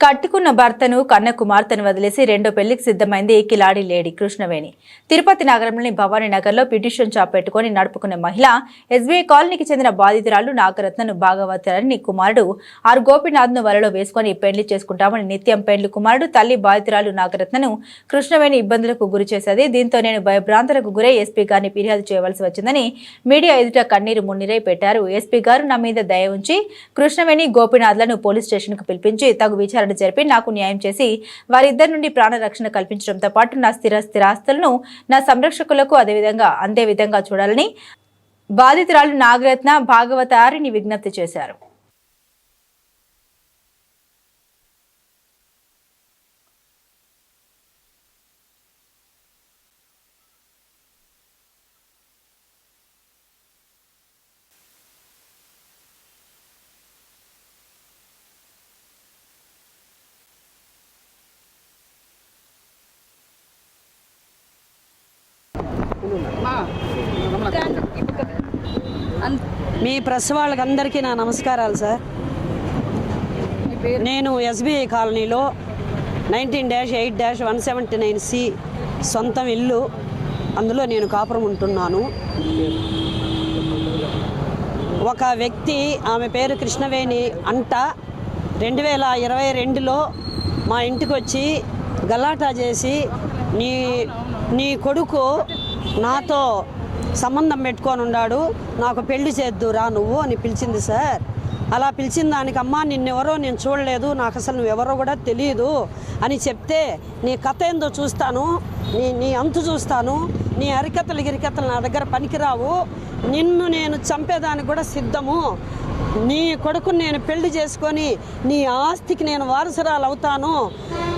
కట్టుకున్న భర్తను కన్న కుమార్తెను వదిలేసి రెండో పెళ్ళికి సిద్ధమైంది కిలాడి లేడీ కృష్ణవేణి. తిరుపతి నగరంలోని భవానీ నగర్లో పిటిషన్ షాప్ పెట్టుకుని నడుపుకున్న మహిళ ఎస్బీఐ కాలనీకి చెందిన బాధితురాలు నాగరత్నను భాగవతారని కుమారుడు ఆర్ గోపినాథ్ను వలలో వేసుకుని పెళ్ళి చేసుకుంటామని నిత్యం పెళ్ళి కుమారుడు తల్లి బాధితురాలు నాగరత్నను కృష్ణవేణి ఇబ్బందులకు గురి చేసేది. దీంతో నేను భయభ్రాంతులకు గురై ఎస్పీ గారిని ఫిర్యాదు చేయవలసి వచ్చిందని మీడియా ఎదుట కన్నీరు మున్నీరై పెట్టారు. ఎస్పీ గారు నా మీద దయ ఉంచి కృష్ణవేణి గోపినాథ్లను పోలీస్ స్టేషన్కు పిలిపించి తగు విచారణ జరిపి నాకు న్యాయం చేసి వారిద్దరి నుండి ప్రాణరక్షణ కల్పించడంతో పాటు నా స్థిర స్థిరాస్తులను నా సంరక్షకులకు అదేవిధంగా అందే విధంగా చూడాలని బాధితురాలు నాగరత్న భాగవతారిని విజ్ఞప్తి చేశారు. మీ ప్రెస్ వాళ్ళకందరికీ నా నమస్కారాలు సార్. నేను ఎస్బీఐ కాలనీలో nineteen dash eight dash one seventy nine C సొంతం ఇల్లు. అందులో నేను కాపురం ఉంటున్నాను. ఒక వ్యక్తి ఆమె పేరు కృష్ణవేణి అంట రెండు వేల ఇరవై రెండులో మా ఇంటికి వచ్చి గలాటా చేసి నీ నీ కొడుకు నాతో సంబంధం పెట్టుకొని ఉన్నాడు. నాకు పెళ్ళి చేద్దురా నువ్వు అని పిలిచింది సార్. అలా పిలిచిన దానికి అమ్మ నిన్నెవరో నేను చూడలేదు. నాకు అసలు నువ్వెవరో కూడా తెలియదు అని చెప్తే నీ కథ ఏందో చూస్తాను. నీ నీ అంతు చూస్తాను. నీ అరికతలు గిరికతలు నా దగ్గర పనికిరావు. నిన్ను నేను చంపేదానికి కూడా సిద్ధము. నీ కొడుకుని నేను పెళ్ళి చేసుకొని నీ ఆస్తికి నేను వారసురాలు అవుతాను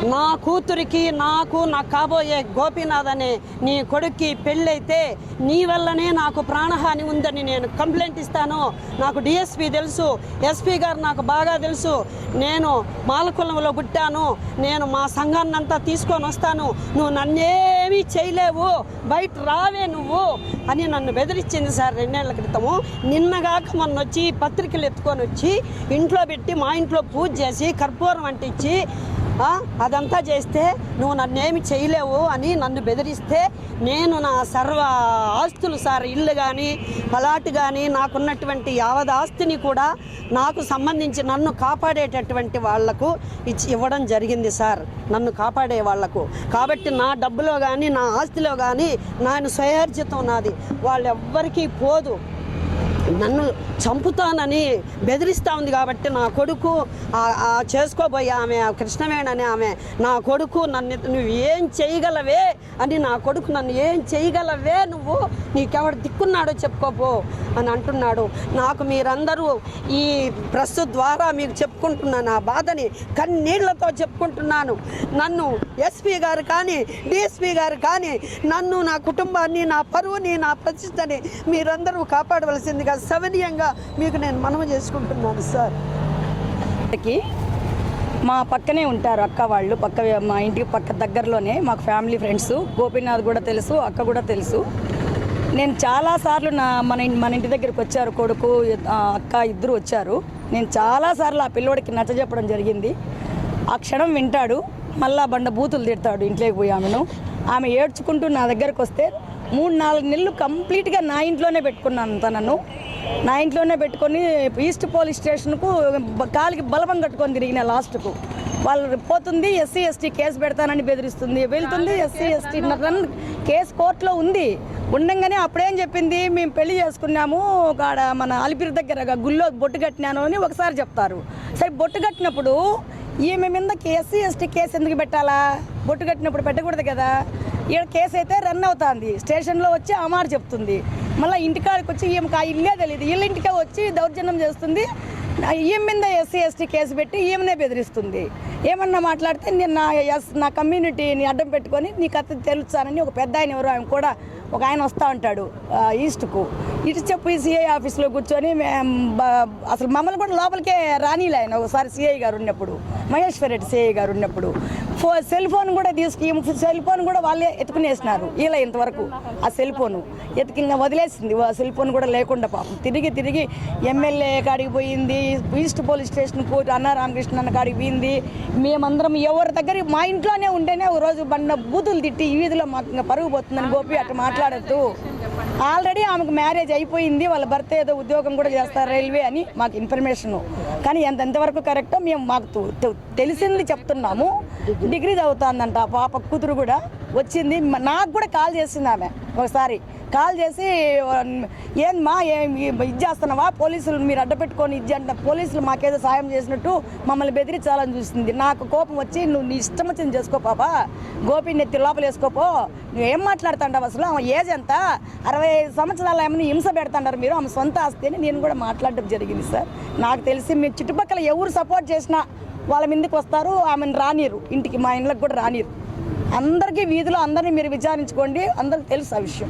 నా కూతురికి నాకు నా కాబోయే గోపీనాథ్ అనే నీ కొడుక్కి పెళ్ళైతే నీ వల్లనే నాకు ప్రాణహాని ఉందని నేను కంప్లైంట్ ఇస్తాను. నాకు డిఎస్పి తెలుసు ఎస్పీ గారు నాకు బాగా తెలుసు. నేను మాలకులంలో పుట్టాను. నేను మా సంఘాన్నంతా తీసుకొని వస్తాను. నువ్వు నన్నేమీ చేయలేవు. బయట రావే నువ్వు అని నన్ను బెదిరించింది సార్ రెండేళ్ళ క్రితము. నిన్నగాక మొన్న వచ్చి పత్రికలు ఎత్తుకొని వచ్చి ఇంట్లో పెట్టి మా ఇంట్లో పూజ చేసి కర్పూరం అంటించి అదంతా చేస్తే నువ్వు నన్నేమి చేయలేవు అని నన్ను బెదిరిస్తే నేను నా సర్వ ఆస్తులు సార్ ఇల్లు కానీ ప్లాట్ కానీ నాకున్నటువంటి యావద ఆస్తిని కూడా నాకు సంబంధించి నన్ను కాపాడేటటువంటి వాళ్ళకు ఇచ్చి ఇవ్వడం జరిగింది సార్ నన్ను కాపాడే వాళ్ళకు. కాబట్టి నా డబ్బులో కానీ నా ఆస్తిలో కానీ నేను స్వయార్జితం నాది. వాళ్ళెవ్వరికీ పోదు. నన్ను చంపుతానని బెదిరిస్తూ ఉంది కాబట్టి నా కొడుకు చేసుకోబోయే ఆమె కృష్ణవేణని కృష్ణవేణి ఆమె నా కొడుకు నన్ను నువ్వు ఏం చేయగలవే? అని నా కొడుకు నన్ను ఏం చేయగలవే నువ్వు? నీకెవడు దిక్కున్నాడో చెప్పుకోపో అని అంటున్నాడు. నాకు మీరందరూ ఈ ప్రెస్ ద్వారా మీకు చెప్పుకుంటున్నాను నా బాధని కన్నీళ్ళతో చెప్పుకుంటున్నాను. నన్ను ఎస్పీ గారు కానీ డిఎస్పీ గారు కానీ నన్ను నా కుటుంబాన్ని నా పరువుని నా ప్రతిష్టని మీరందరూ కాపాడవలసిందిగా సవనీయంగా మీకు నేను మనవి చేసుకుంటున్నాను సార్. మా పక్కనే ఉంటారు అక్క వాళ్ళు పక్క మా ఇంటికి పక్క దగ్గరలోనే మాకు ఫ్యామిలీ ఫ్రెండ్స్. గోపీనాథ్ కూడా తెలుసు అక్క కూడా తెలుసు. నేను చాలాసార్లు నా మన మన ఇంటి దగ్గరికి వచ్చారు కొడుకు అక్క ఇద్దరు వచ్చారు. నేను చాలాసార్లు ఆ పిల్లోడికి నచ్చజెప్పడం జరిగింది. ఆ క్షణం వింటాడు మళ్ళా బండ బూతులు తిడతాడు ఇంట్లోకి పోయి ఆమెను. ఆమె ఏడ్చుకుంటూ నా దగ్గరకు వస్తే మూడు నాలుగు నెలలు కంప్లీట్గా నా ఇంట్లోనే పెట్టుకున్నాను తనను. నా ఇంట్లోనే పెట్టుకొని ఈస్ట్ పోలీస్ స్టేషన్కు కాలికి బలపం కట్టుకొని తిరిగిన లాస్ట్కు. వాళ్ళు పోతుంది ఎస్సీ ఎస్టీ కేసు పెడతానని బెదిరిస్తుంది. వెళ్తుంది ఎస్సీ ఎస్టీ రన్ కేసు కోర్టులో ఉంది. ఉండంగానే అప్పుడేం చెప్పింది? మేము పెళ్ళి చేసుకున్నాము ఒక ఆడ మన అలిపిరి దగ్గర గుళ్ళో బొట్టు కట్టినాను అని ఒకసారి చెప్తారు. సరే బొట్టు కట్టినప్పుడు ఈమె మీదకి ఎస్సీ ఎస్టీ కేసు ఎందుకు పెట్టాలా? బొట్టు కట్టినప్పుడు పెట్టకూడదు కదా. ఈడ కేసు అయితే రన్ అవుతుంది. స్టేషన్లో వచ్చి అమారు చెప్తుంది. మళ్ళీ ఇంటికాడికి వచ్చి ఈమెకు ఆ ఇల్లే తెలియదు వీళ్ళ ఇంటికే వచ్చి దౌర్జన్యం చేస్తుంది. ఈమె మీద ఎస్సీ ఎస్టీ కేసు పెట్టి ఈమెనే బెదిరిస్తుంది. ఏమన్నా మాట్లాడితే నేను నా ఎస్ నా కమ్యూనిటీని అడ్డం పెట్టుకొని నీకు కథ తెలుస్తానని ఒక పెద్ద ఆయన ఎవరు ఆయన కూడా ఒక ఆయన వస్తూ ఉంటాడు ఈస్ట్కు. ఇటు చెప్పు సిఐ ఆఫీస్లో కూర్చొని అసలు మమ్మల్ని కూడా లోపలికే రానిలే ఆయన. ఒకసారి సిఐ గారు ఉన్నప్పుడు మహేశ్వర్ రెడ్డి సిఐ గారు ఉన్నప్పుడు. ఫో సెల్ ఫోన్ కూడా తీసుకు సెల్ ఫోన్ కూడా వాళ్ళే ఎత్తుకునేసినారు ఇలా ఇంతవరకు. ఆ సెల్ ఫోను ఎత్తుకి ఇంకా వదిలేసింది. ఆ సెల్ ఫోన్ కూడా లేకుండా పాపం. తిరిగి తిరిగి ఎమ్మెల్యే కాడికి పోయింది. ఈస్ట్ పోలీస్ స్టేషన్ కోర్టు అన్న రామకృష్ణ అన్న కాడికి పోయింది. మేమందరం ఎవరి దగ్గర మా ఇంట్లోనే ఉంటేనే ఒక రోజు బండ బూతులు తిట్టి ఈ వీధిలో మాకు ఇంకా పరుగు పోతుందని గోపి అట్లా మాట్లాడద్దు. ఆల్రెడీ ఆమెకు మ్యారేజ్ అయిపోయింది వాళ్ళ భర్త ఏదో ఉద్యోగం కూడా చేస్తారు రైల్వే అని మాకు ఇన్ఫర్మేషన్. కానీ ఎంత ఎంతవరకు కరెక్టో మేము మాకు తెలిసింది చెప్తున్నాము. డిగ్రీ చదువుతుందంట పాప కూతురు కూడా వచ్చింది. నాకు కూడా కాల్ చేసింది ఆమె. ఒకసారి కాల్ చేసి ఏందమ్మా ఏం ఇది చేస్తున్నావా? పోలీసులు మీరు అడ్డ పెట్టుకొని ఇది అంట పోలీసులు మాకేదో సాయం చేసినట్టు మమ్మల్ని బెదిరించాలని చూస్తుంది నాకు కోపం వచ్చి నువ్వు నీ ఇష్టం వచ్చింది చేసుకో పాపా. గోపి నెత్తి లోపల వేసుకోపో నువ్వు ఏం మాట్లాడుతాంటావు అసలు? ఆమె ఏజ్ ఎంత? అరవై ఐదు సంవత్సరాలు ఏమైనా హింస పెడతాంటారు మీరు. ఆమె సొంత ఆస్తిని నేను కూడా మాట్లాడడం జరిగింది సార్. నాకు తెలిసి మీ చుట్టుపక్కల ఎవరు సపోర్ట్ చేసినా వాళ్ళ మీదకి వస్తారు ఆమెను రానిరు ఇంటికి మా ఇంట్లోకి కూడా రానిరు అందరికీ వీధిలో అందరినీ మీరు విచారించుకోండి. అందరికి తెలుసు ఆ విషయం.